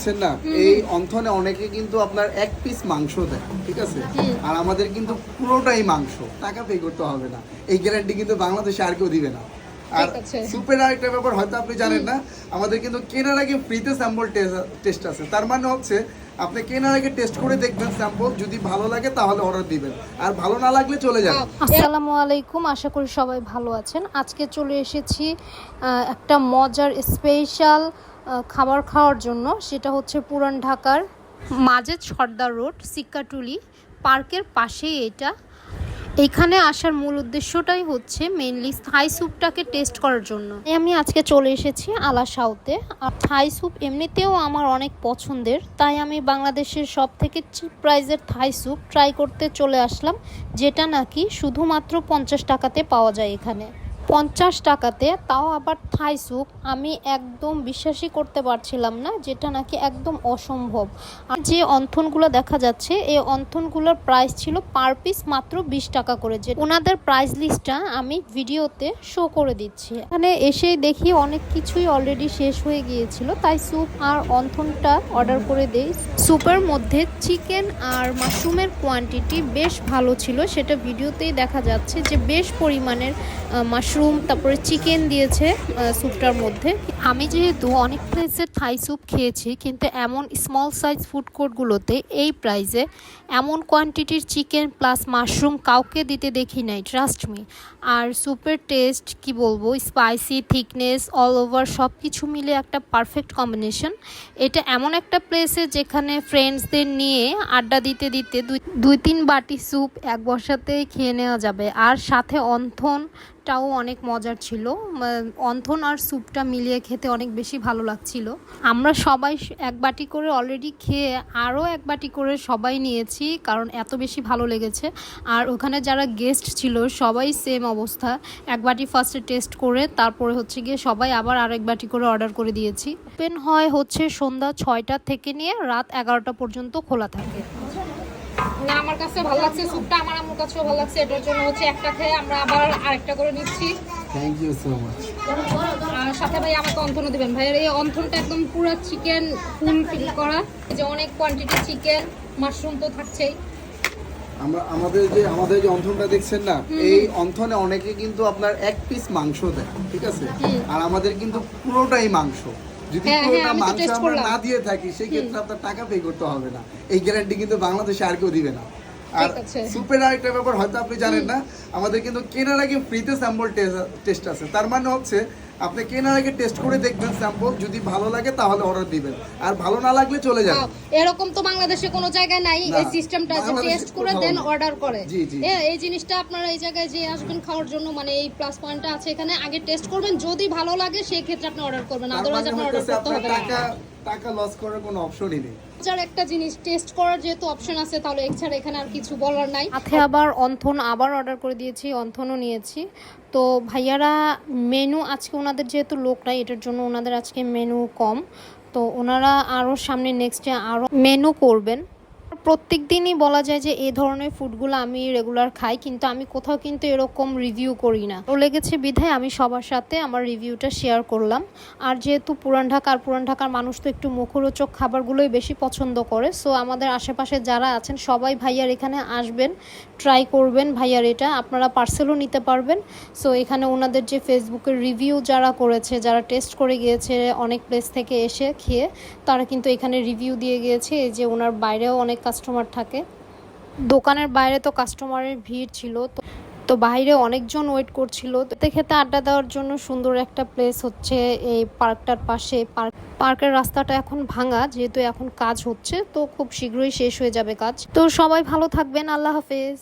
বুঝছেন না? এই অন্থনে অনেকে কিন্তু আপনার এক পিস মাংস দেয় ঠিক আছে? আর আমাদের কিন্তু পুরোটাই মাংস টাকা পে করতে হবে না। এই গ্যারান্টি কিন্তু বাংলাদেশে আর কেউ দিবে না। আর সুপের আরেকটা ব্যাপার হয়তো আপনি জানেন না আমাদের কিন্তু কেনার আগে ফ্রিতে স্যাম্পল টেস্ট আছে। তার মানে হচ্ছে আপনি কেনার আগে টেস্ট করে দেখবেন স্যাম্পল যদি ভালো লাগে তাহলে অর্ডার দিবেন। আর ভালো না লাগলে চলে যাবেন। আসসালামু আলাইকুম আশা করি সবাই ভালো আছেন। আজকে চলে এসেছি আহ, একটা মজার স্পেশাল খাবার খাওয়ার জন্য, সেটা হচ্ছে পুরান ঢাকার মাজেদ সর্দার রোড, সিক্কাটুলি পার্কের পাশেই এটা। এখানে আসার মূল উদ্দেশ্যটাই হচ্ছে মেনলি থাই স্যুপটাকে টেস্ট করার জন্য। আমি আজকে চলে এসেছি আলা সাউতে আর থাই স্যুপ এমনিতেও আমার অনেক পছন্দের, তাই আমি বাংলাদেশের সব থেকে চিপ প্রাইজের থাই স্যুপ ট্রাই করতে চলে আসলাম, যেটা নাকি শুধুমাত্র পঞ্চাশ টাকাতে পাওয়া যায় এখানে। পঞ্চাশ টাকাতে, তাও আবার থাই স্যুপ আমি একদম বিশ্বাসই করতে পারছিলাম না যেটা নাকি একদম অসম্ভব। আর যে অন্থনগুলো দেখা যাচ্ছে, এই অন্থনগুলোর প্রাইস ছিল পার পিস মাত্র বিশ টাকা করে। যে ওনাদের প্রাইস লিস্টটা আমি ভিডিওতে শো করে দিচ্ছি। এখানে এসেই দেখি অনেক কিছুই অলরেডি শেষ হয়ে গিয়েছিল। তাই স্যুপ আর অন্থনটা অর্ডার করে দেই। স্যুপের মধ্যে চিকেন আর মাশরুমের কোয়ান্টিটি বেশ ভালো ছিল। সেটা ভিডিওতেই দেখা যাচ্ছে যে বেশ পরিমাণের মাশরুম তারপরে চিকেন দিয়েছে স্যুপটার মধ্যে। আমি যেহেতু অনেক প্লেসের থাই স্যুপ খেয়েছি, কিন্তু এমন স্মল সাইজ ফুড কোর্টগুলোতে এই প্রাইসে এমন কোয়ান্টিটির চিকেন প্লাস মাশরুম কাউকে দিতে দেখি নাই ট্রাস্ট মি আর স্যুপের টেস্ট কি বলব স্পাইসি থিকনেস অল ওভার সব কিছু মিলে একটা পারফেক্ট কম্বিনেশন এটা এমন একটা প্লেসে যেখানে ফ্রেন্ডসদের নিয়ে আড্ডা দিতে দিতে দুই তিন বাটি স্যুপ এক বসাতেই খেয়ে নেওয়া যাবে। আর সাথে অন্থনটাও অনেক মজার ছিল। অন্থন আর স্যুপটা মিলিয়ে খেতে অনেক বেশি ভালো লাগছিল। আমরা সবাই এক বাটি করে অলরেডি খেয়ে আরও এক বাটি করে সবাই নিয়েছি, কারণ এত বেশি ভালো লেগেছে। আর ওখানে যারা গেস্ট ছিল, সবাই সেম অবস্থা। এক বাটি ফার্স্টে টেস্ট করে, তারপরে হচ্ছে গিয়ে সবাই আবার আরেক বাটি করে অর্ডার করে দিয়েছি। ওপেন হয় হচ্ছে সন্ধ্যা ছয়টা থেকে নিয়ে রাত এগারোটা পর্যন্ত খোলা থাকে। না আমার কাছে ভালো লাগছে স্যুপটা আমার আম্মুর কাছেও ভালো লাগছে এটার জন্য হচ্ছে একটা খেয়ে আমরা আবার আরেকটা করে নিচ্ছি। থ্যাংক ইউ সো মাচ আর সাথে ভাই আমাকে অন্থনও দিবেন। ভাইয়ের এই অন্থনটা একদম পুরো চিকেন ফুল ফিল করা। যে অনেক কোয়ান্টিটি চিকেন মাশরুম তো থাকছেই। আমরা আমাদের যে আমাদের যে অন্থনটা দেখছেন না এই অন্থনে অনেকে কিন্তু আপনার এক পিস মাংস দেয় ঠিক আছে? আর আমাদের কিন্তু পুরোটাই মাংস। যদি হ্যাঁ, পুরোটা হ্যাঁ, মাংস আমরা না দিয়ে থাকি সেই ক্ষেত্রে আপনার টাকা পে করতে হবে না। এই গ্যারান্টি কিন্তু বাংলাদেশে আর কেউ দিবে না। আর সুপের আরেকটা ব্যাপার হয়তো আপনি জানেন না আমাদের কিন্তু কেনার আগে ফ্রিতে স্যাম্পল টেস্ট আছে। তার মানে হচ্ছে আপনি কেনার আগে টেস্ট করে দেখবেন স্যাম্পল যদি ভালো লাগে তাহলে অর্ডার দিবেন। আর ভালো না লাগলে চলে যাবেন। এরকম তো বাংলাদেশে কোনো জায়গায় নাই এই সিস্টেমটা যে টেস্ট করে দেন অর্ডার করে। জি। এই জিনিসটা আপনারা এই জায়গায় যে আসবেন খাওয়ার জন্য মানে এই প্লাস পয়েন্টটা আছে এখানে আগে টেস্ট করবেন যদি ভালো লাগে সেই ক্ষেত্রে আপনি অর্ডার করবেন আদারওয়াইজ আপনি অর্ডার করতে হবে টাকা টাকা লস করার কোনো অপশনই নেই। যার একটা জিনিস টেস্ট করার যেহেতু অপশন আছে, তাহলে এছাড়া এখানে আর কিছু বলার নাই। সাথে আবার অন্থন আবার অর্ডার করে দিয়েছি, অন্থনও নিয়েছি। তো ভাইয়ারা মেনু আজকে ওনাদের যেহেতু লোক নাই, এটার জন্য ওনাদের আজকে মেনু কম। তো ওনারা আরও সামনে নেক্সটে আরও মেনু করবেন। প্রত্যেক দিনই বলা যায় যে এই ধরনের ফুডগুলো আমি রেগুলার খাই, কিন্তু আমি কোথাও কিন্তু এরকম রিভিউ করি না। তো লেগেছে বিধায় আমি সবার সাথে আমার রিভিউটা শেয়ার করলাম। আর যেহেতু পুরান ঢাকা আর পুরান ঢাকার মানুষ তো একটু মুখরোচক খাবারগুলোই বেশি পছন্দ করে সো আমাদের আশেপাশে যারা আছেন সবাই ভাইয়ার এখানে আসবেন ট্রাই করবেন ভাইয়ার এটা। আপনারা পার্সেলও নিতে পারবেন। সো এখানে ওনাদের যে ফেসবুকের রিভিউ যারা করেছে, যারা টেস্ট করে গিয়েছে অনেক প্লেস থেকে এসে খেয়ে, তারা কিন্তু এখানে রিভিউ দিয়ে গিয়েছে। যে ওনার বাইরেও অনেক কাস্টমার থাকে। দোকানের বাইরে তো কাস্টমারের ভিড় ছিল, তো তো বাইরে অনেকজন ওয়েট করছিল। তো খেতে আড্ডা দেওয়ার জন্য সুন্দর একটা প্লেস হচ্ছে এই পার্কটার পাশে। পার্ক পার্কের রাস্তাটা এখন ভাঙা, যেহেতু এখন কাজ হচ্ছে, তো খুব শীঘ্রই শেষ হয়ে যাবে কাজ। তো সবাই ভালো থাকবেন, আল্লাহ হাফেজ।